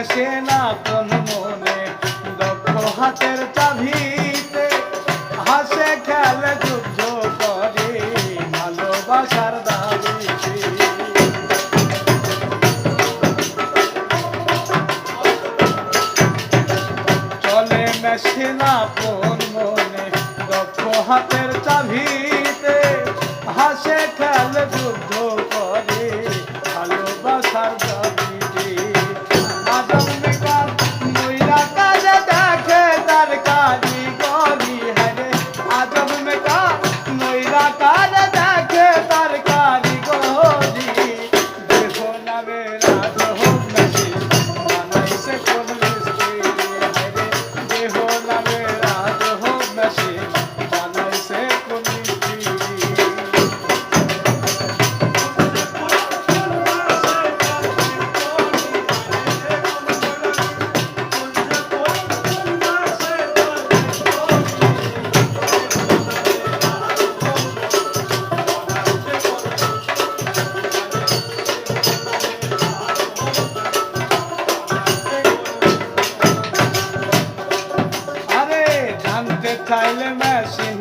মেশে না কোন মনে, দক্ষ হাতের চাভিতে হাসে, খেলে, যুদ্ধ করে ভালোবাসার চলে মেশে না কোন মনে, দক্ষ হাতের চাভিতে হাসে, খেলে, যুদ্ধ করে ভালোবাসার খাইলে মেশিন